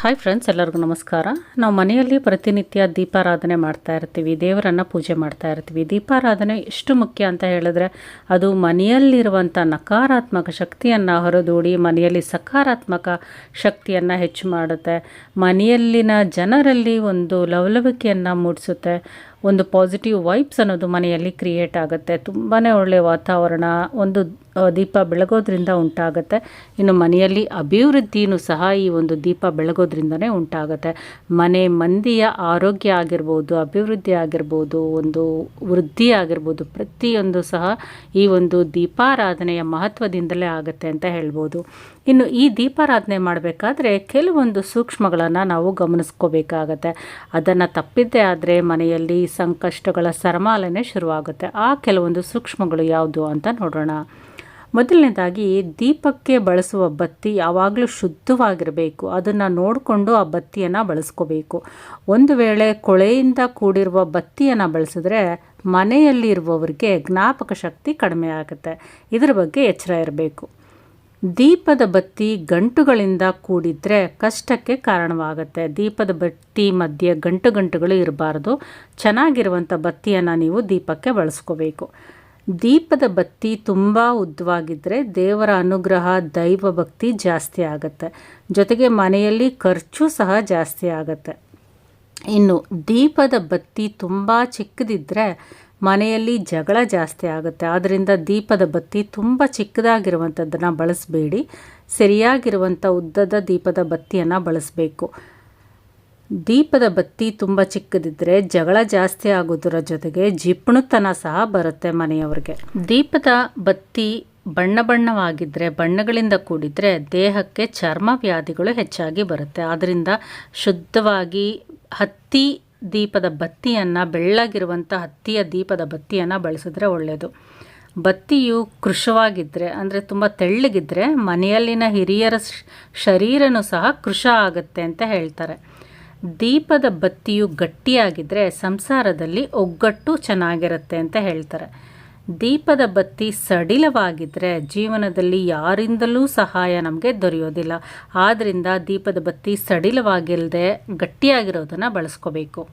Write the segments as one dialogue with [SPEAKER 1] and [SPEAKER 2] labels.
[SPEAKER 1] Hi friends ಎಲ್ಲರಿಗೂ ನಮಸ್ಕಾರ. ನಾವು ಮನೆಯಲ್ಲಿ ಪ್ರತಿನಿತ್ಯ ದೀಪಾರಾಧನೆ ಮಾಡ್ತಾ ಇರ್ತೀವಿ, ದೇವರನ್ನು ಪೂಜೆ ಮಾಡ್ತಾ ಇರ್ತೀವಿ. ದೀಪಾರಾಧನೆ ಎಷ್ಟು ಮುಖ್ಯ ಅಂತ ಹೇಳಿದ್ರೆ, ಅದು ಮನೆಯಲ್ಲಿರುವಂಥ ನಕಾರಾತ್ಮಕ ಶಕ್ತಿಯನ್ನು ಹೊರದೂಡಿ ಮನೆಯಲ್ಲಿ ಸಕಾರಾತ್ಮಕ ಶಕ್ತಿಯನ್ನು ಹೆಚ್ಚು ಮಾಡುತ್ತೆ. ಮನೆಯಲ್ಲಿನ ಜನರಲ್ಲಿ ಒಂದು ಲವಲವಿಕೆಯನ್ನು ಮೂಡಿಸುತ್ತೆ. ಒಂದು ಪಾಸಿಟಿವ್ ವೈಬ್ಸ್ ಅನ್ನೋದು ಮನೆಯಲ್ಲಿ ಕ್ರಿಯೇಟ್ ಆಗುತ್ತೆ. ತುಂಬಾ ಒಳ್ಳೆಯ ವಾತಾವರಣ, ಒಂದು ದೀಪ ಬೆಳಗೋದ್ರಿಂದ ಉಂಟಾಗುತ್ತೆ. ಇನ್ನು ಮನೆಯಲ್ಲಿ ಅಭಿವೃದ್ಧಿಯೂ ಸಹ ಈ ಒಂದು ದೀಪ ಬೆಳಗೋದ್ರಿಂದನೇ ಉಂಟಾಗುತ್ತೆ. ಮನೆ ಮಂದಿಯ ಆರೋಗ್ಯ ಆಗಿರ್ಬೋದು, ಅಭಿವೃದ್ಧಿ ಆಗಿರ್ಬೋದು, ಒಂದು ವೃದ್ಧಿ ಆಗಿರ್ಬೋದು, ಪ್ರತಿಯೊಂದು ಸಹ ಈ ಒಂದು ದೀಪಾರಾಧನೆಯ ಮಹತ್ವದಿಂದಲೇ ಆಗುತ್ತೆ ಅಂತ ಹೇಳ್ಬೋದು. ಇನ್ನು ಈ ದೀಪಾರಾಧನೆ ಮಾಡಬೇಕಾದ್ರೆ ಕೆಲವೊಂದು ಸೂಕ್ಷ್ಮಗಳನ್ನು ನಾವು ಗಮನಿಸ್ಕೋಬೇಕಾಗತ್ತೆ. ಅದನ್ನು ತಪ್ಪಿದ್ದೇ ಆದರೆ ಮನೆಯಲ್ಲಿ ಸಂಕಷ್ಟಗಳ ಸರಮಾಲನೆ ಶುರುವಾಗುತ್ತೆ. ಆ ಕೆಲವೊಂದು ಸೂಕ್ಷ್ಮಗಳು ಯಾವುದು ಅಂತ ನೋಡೋಣ. ಮೊದಲನೇದಾಗಿ, ದೀಪಕ್ಕೆ ಬಳಸುವ ಬತ್ತಿ ಯಾವಾಗಲೂ ಶುದ್ಧವಾಗಿರಬೇಕು. ಅದನ್ನು ನೋಡಿಕೊಂಡು ಆ ಬತ್ತಿಯನ್ನು ಬಳಸ್ಕೋಬೇಕು. ಒಂದು ವೇಳೆ ಕೊಳೆಯಿಂದ ಕೂಡಿರುವ ಬತ್ತಿಯನ್ನು ಬಳಸಿದ್ರೆ ಮನೆಯಲ್ಲಿರುವವರಿಗೆ ಜ್ಞಾಪಕ ಶಕ್ತಿ ಕಡಿಮೆ ಇದರ ಬಗ್ಗೆ ಎಚ್ಚರ ಇರಬೇಕು. ದೀಪದ ಬತ್ತಿ ಗಂಟುಗಳಿಂದ ಕೂಡಿದ್ರೆ ಕಷ್ಟಕ್ಕೆ ಕಾರಣವಾಗುತ್ತೆ. ದೀಪದ ಬತ್ತಿ ಮಧ್ಯೆ ಗಂಟು ಗಂಟುಗಳು ಇರಬಾರ್ದು. ಚೆನ್ನಾಗಿರುವಂಥ ಬತ್ತಿಯನ್ನು ನೀವು ದೀಪಕ್ಕೆ ಬಳಸ್ಕೋಬೇಕು. ದೀಪದ ಬತ್ತಿ ತುಂಬ ಉದ್ದವಾಗಿದ್ದರೆ ದೇವರ ಅನುಗ್ರಹ, ದೈವ ಭಕ್ತಿ ಜಾಸ್ತಿ ಆಗುತ್ತೆ. ಜೊತೆಗೆ ಮನೆಯಲ್ಲಿ ಖರ್ಚು ಸಹ ಜಾಸ್ತಿ ಆಗುತ್ತೆ. ಇನ್ನು ದೀಪದ ಬತ್ತಿ ತುಂಬ ಚಿಕ್ಕದಿದ್ದರೆ ಮನೆಯಲ್ಲಿ ಜಗಳ ಜಾಸ್ತಿ ಆಗುತ್ತೆ. ಆದ್ದರಿಂದ ದೀಪದ ಬತ್ತಿ ತುಂಬ ಚಿಕ್ಕದಾಗಿರುವಂಥದ್ದನ್ನು ಬಳಸಬೇಡಿ. ಸರಿಯಾಗಿರುವಂಥ ಉದ್ದದ ದೀಪದ ಬತ್ತಿಯನ್ನು ಬಳಸಬೇಕು. ದೀಪದ ಬತ್ತಿ ತುಂಬ ಚಿಕ್ಕದಿದ್ದರೆ ಜಗಳ ಜಾಸ್ತಿ ಆಗೋದರ ಜೊತೆಗೆ ಜಿಪ್ಪಣುತನ ಸಹ ಬರುತ್ತೆ ಮನೆಯವರಿಗೆ. ದೀಪದ ಬತ್ತಿ ಬಣ್ಣ ಬಣ್ಣವಾಗಿದ್ದರೆ ಬಣ್ಣಗಳಿಂದ ಕೂಡಿದರೆ ದೇಹಕ್ಕೆ ಚರ್ಮ ವ್ಯಾಧಿಗಳು ಹೆಚ್ಚಾಗಿ ಬರುತ್ತೆ. ಆದ್ದರಿಂದ ಶುದ್ಧವಾಗಿ ಹತ್ತಿ ದೀಪದ ಬತ್ತಿಯನ್ನು ಬೆಳ್ಳಗಿರುವಂಥ ಹತ್ತಿಯ ದೀಪದ ಬತ್ತಿಯನ್ನು ಬಳಸಿದ್ರೆ ಒಳ್ಳೆಯದು ಬತ್ತಿಯು ಕೃಶವಾಗಿದ್ದರೆ ಅಂದರೆ ತುಂಬ ತೆಳ್ಳಗಿದ್ದರೆ ಮನೆಯಲ್ಲಿನ ಹಿರಿಯರ ಶರೀರನೂ ಸಹ ಕೃಶ ಆಗುತ್ತೆ ಅಂತ ಹೇಳ್ತಾರೆ. ದೀಪದ ಬತ್ತಿಯು ಗಟ್ಟಿಯಾಗಿದ್ದರೆ ಸಂಸಾರದಲ್ಲಿ ಒಗ್ಗಟ್ಟು ಚೆನ್ನಾಗಿರುತ್ತೆ ಅಂತ ಹೇಳ್ತಾರೆ. ದೀಪದ ಬತ್ತಿ ಸಡಿಲವಾಗಿದ್ದರೆ ಜೀವನದಲ್ಲಿ ಯಾರಿಂದಲೂ ಸಹಾಯ ನಮಗೆ ದೊರೆಯೋದಿಲ್ಲ. ಆದ್ದರಿಂದ ದೀಪದ ಬತ್ತಿ ಸಡಿಲವಾಗಿಲ್ಲದೆ ಗಟ್ಟಿಯಾಗಿರೋದನ್ನು ಬಳಸ್ಕೋಬೇಕು.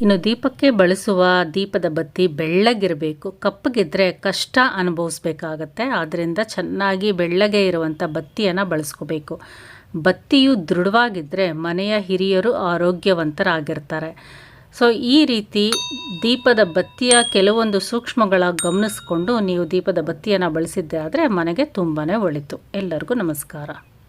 [SPEAKER 1] ಇನ್ನು ದೀಪಕ್ಕೆ ಬಳಸುವ ದೀಪದ ಬತ್ತಿ ಬೆಳ್ಳಗಿರಬೇಕು. ಕಪ್ಪಗಿದ್ದರೆ ಕಷ್ಟ ಅನುಭವಿಸ್ಬೇಕಾಗತ್ತೆ. ಆದ್ದರಿಂದ ಚೆನ್ನಾಗಿ ಬೆಳ್ಳಗೆ ಇರುವಂಥ ಬತ್ತಿಯನ್ನು ಬಳಸ್ಕೋಬೇಕು. ಬತ್ತಿಯು ದೃಢವಾಗಿದ್ದರೆ ಮನೆಯ ಹಿರಿಯರು ಆರೋಗ್ಯವಂತರಾಗಿರ್ತಾರೆ. ಸೊ ಈ ರೀತಿ ದೀಪದ ಬತ್ತಿಯ ಕೆಲವೊಂದು ಸೂಕ್ಷ್ಮಗಳ ಗಮನಿಸ್ಕೊಂಡು ನೀವು ದೀಪದ ಬತ್ತಿಯನ್ನು ಬಳಸಿದ್ದೆ ಆದರೆ ಮನೆಗೆ ತುಂಬಾ ಒಳಿತು. ಎಲ್ಲರಿಗೂ ನಮಸ್ಕಾರ.